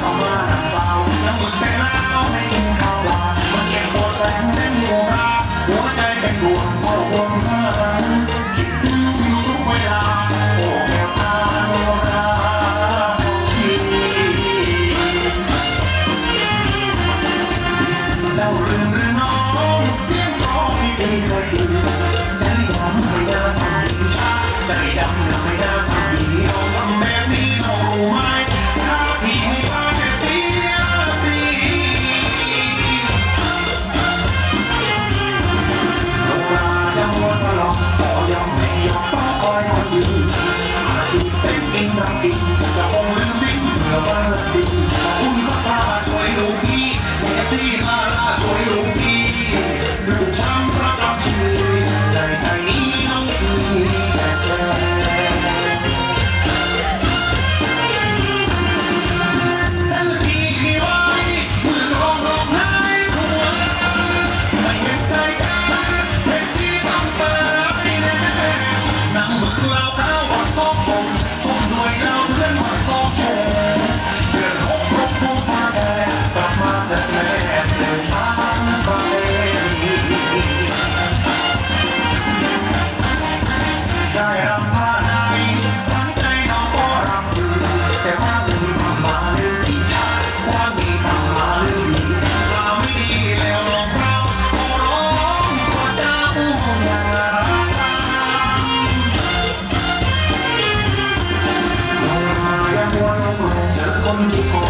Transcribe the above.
Dum dum dum dum. nothing, but only thing about nothing. ได้รำผ้าในทั้งใจน้อก็รำดูแต่ว่ามีทำมาลืมดีวามีทำมาลืมดีว่ไม่ดีแล้วลองร้องขอเจ้าอย่าอย่ามัวลงจะคนที่